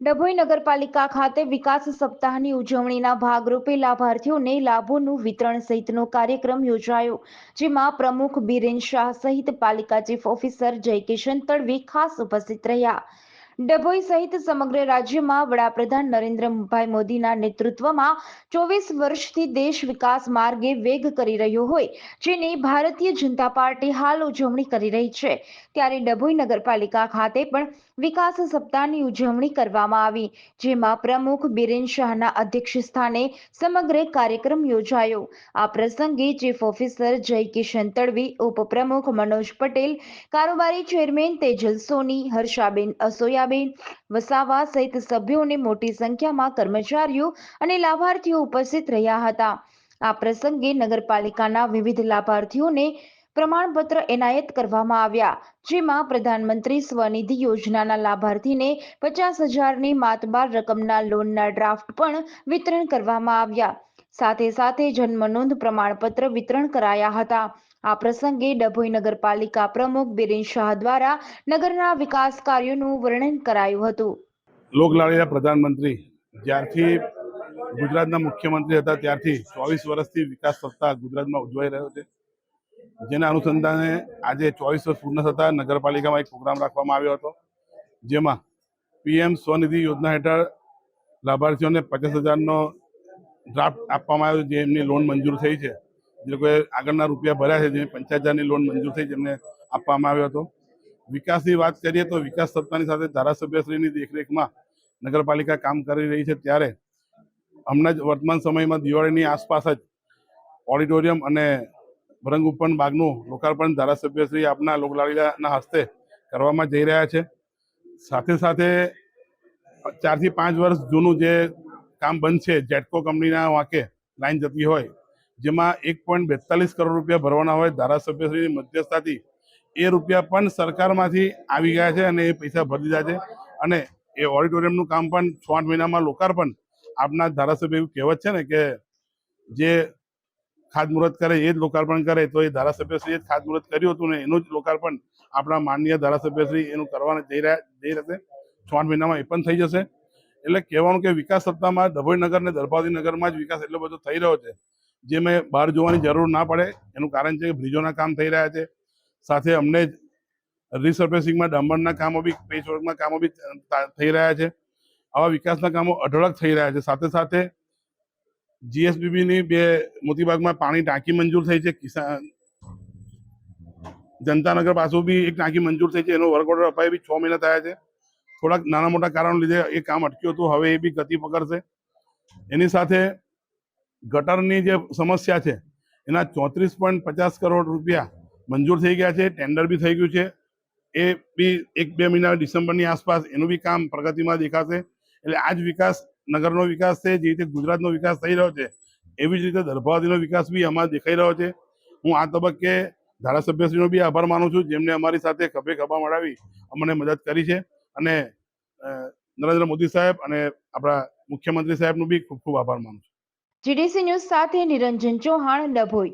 ડભોઈ નગરપાલિકા ખાતે વિકાસ સપ્તાહની ઉજવણીના ભાગરૂપે લાભાર્થીઓને લાભોનું વિતરણ સહિતનો કાર્યક્રમ યોજાયો, જેમાં પ્રમુખ બિરેન શાહ સહિત પાલિકા ચીફ ઓફિસર જયકિશન તડવી ખાસ ઉપસ્થિત રહ્યા. ડભોઈ સહિત સમગ્ર રાજ્યમાં વડાપ્રધાન નરેન્દ્રભાઈ મોદીના નેતૃત્વમાં ચોવીસ વર્ષથી દેશ વિકાસ માર્ગે વેગ કરી રહ્યો હોય, જેની ભારતીય જનતા પાર્ટી હાલ ઉજવણી કરી રહી છે. ત્યારે ડભોઈ નગરપાલિકા ખાતે પણ વિકાસ સપ્તાહની ઉજવણી કરવામાં આવી, જેમાં પ્રમુખ બિરેન શાહના અધ્યક્ષ સ્થાને સમગ્ર કાર્યક્રમ યોજાયો. આ પ્રસંગે ચીફ ઓફિસર જય કિશન તડવી, ઉપપ્રમુખ મનોજ પટેલ, કારોબારી ચેરમેન તેજલ સોની, હર્ષાબેન અસોયાબેન, વસાવા સહિત સભ્યોને મોટી સંખ્યામાં કર્મચારીઓ અને લાભાર્થીઓ ઉપસ્થિત રહ્યા હતા. આ પ્રસંગે નગરપાલિકાના વિવિધ લાભાર્થીઓને પ્રમાણપત્ર એનાયત કરવામાં આવ્યા. જેમાં પ્રધાનમંત્રી સ્વનિધિ યોજનાના લાભાર્થીને પચાસ હજારની માતબાર રકમના લોનના ડ્રાફ્ટ પણ વિતરણ કરવામાં આવ્યા. સાથે સાથે જન્મનોંધ પ્રમાણપત્ર વિતરણ કરાયા હતા. આ પ્રસંગે ડભોઈ નગરપાલિકા પ્રમુખ બિરેન શાહ દ્વારા નગરના વિકાસ કાર્યોનું વર્ણન કરાયું હતું. લોકલાડીના પ્રધાનમંત્રી જ્યારથી ગુજરાતના મુખ્યમંત્રી હતા ત્યારથી ચોવીસ વર્ષથી વિકાસ સપ્તાહ ગુજરાતમાં ઉજવાઈ રહ્યો છે. જેના અનુસંધાને આજે ચોવીસ વર્ષ પૂર્ણ થતાં નગરપાલિકામાં એક પ્રોગ્રામ રાખવામાં આવ્યો હતો, જેમાં પીએમ સ્વનિધિ યોજના હેઠળ લાભાર્થીઓને પચાસ હજારનો ડ્રાફ્ટ આપવામાં આવ્યો, જે એમની લોન મંજૂર થઈ છે. જે લોકોએ આગળના રૂપિયા ભર્યા છે જે પંચાયત હજારની લોન મંજૂર થઈ જેમને આપવામાં આવ્યો હતો. વિકાસની વાત કરીએ તો વિકાસ સત્તાની સાથે ધારાસભ્યશ્રીની દેખરેખમાં નગરપાલિકા કામ કરી રહી છે, ત્યારે હમણાં જ વર્તમાન સમયમાં દિવાળીની આસપાસ જ ઓડિટોરિયમ અને ભરંગ ઉપવન બાગનું લોકાર્પણ ધારાસભ્યશ્રી આપના લોકલાડીના હસ્તે કરવામાં જઈ રહ્યા છે. સાથે સાથે ચારથી પાંચ વર્ષ જૂનું જે કામ બંધ છે, જેટકો કંપનીના વાંકે લાઈન જતી હોય, જેમાં એક પોઈન્ટ બેતાલીસ કરોડ રૂપિયા ભરવાના હોય ધારાસભ્યશ્રીની મધ્યસ્થાથી એ રૂપિયા પણ સરકારમાંથી આવી ગયા છે અને એ પૈસા ભરી દીધા છે. અને એ ઓડિટોરિયમનું કામ પણ છ આઠ મહિનામાં લોકાર્પણ આપના ધારાસભ્ય એવું કહેવત છે ને કે જે ખાતમુહૂર્ત કરે, એ જ લોકાર્પણ કરે, તો એ ધારાસભ્યશ્રીએ જ ખાતમુહૂર્ત કર્યું હતું ને એનું જ લોકાર્પણ આપણા માનનીય ધારાસભ્યશ્રી એનું કરવાના જઈ રહ્યા, જઈ રહેશે. છ મહિનામાં એ પણ થઈ જશે. એટલે કહેવાનું કે વિકાસ ડભોઈ નગર ને દરબાવતી નગરમાં જ વિકાસ એટલો બધો થઈ રહ્યો છે, જે મેં બહાર જોવાની જરૂર ના પડે. એનું કારણ છે કે બ્રિજોના કામ થઈ રહ્યા છે. સાથે અમને રિસર્ફેસિંગમાં ડામરના કામો બી પેચવર્કના કામો બી થઈ રહ્યા છે. આવા વિકાસના કામો અઢળક થઈ રહ્યા છે. સાથે સાથે જીએસબીબીની બે મોતીબાગમાં પાણી ટાંકી મંજૂર થઈ છે, કિસાન જનતાનગર પાછું બી એક ટાંકી મંજૂર થઈ છે, એનો વર્ક ઓર્ડર અપાય બી છ મહિના થયા છે. થોડાક નાના મોટા કારણો લીધે એ કામ અટક્યું હતું, હવે એ બી ગતિ પકડશે. એની સાથે ગટરની જે સમસ્યા છે, એના ચોત્રીસ પોઈન્ટ પચાસ કરોડ રૂપિયા મંજૂર થઈ ગયા છે, ટેન્ડર બી થઈ ગયું છે. એ બી એક બે મહિના ડિસેમ્બરની આસપાસ એનું બી કામ પ્રગતિમાં દેખાશે. એટલે આ વિકાસ નગરનો વિકાસ છે, જે રીતે ગુજરાતનો વિકાસ થઈ રહ્યો છે, એવી જ રીતે દર્ભાવતીનો વિકાસ બી અમારે દેખાઈ રહ્યો છે. હું આ તબક્કે ધારાસભ્યશ્રીનો બી આભાર માનું છું, જેમને અમારી સાથે ખભે ખભા મળાવી અમને મદદ કરી છે. અને નરેન્દ્ર મોદી સાહેબ અને આપણા મુખ્યમંત્રી સાહેબનું બી ખૂબ ખૂબ આભાર માનું છું. જીડીસી ન્યૂઝ સાથે નિરંજન ચૌહાણ, ડભોઈ.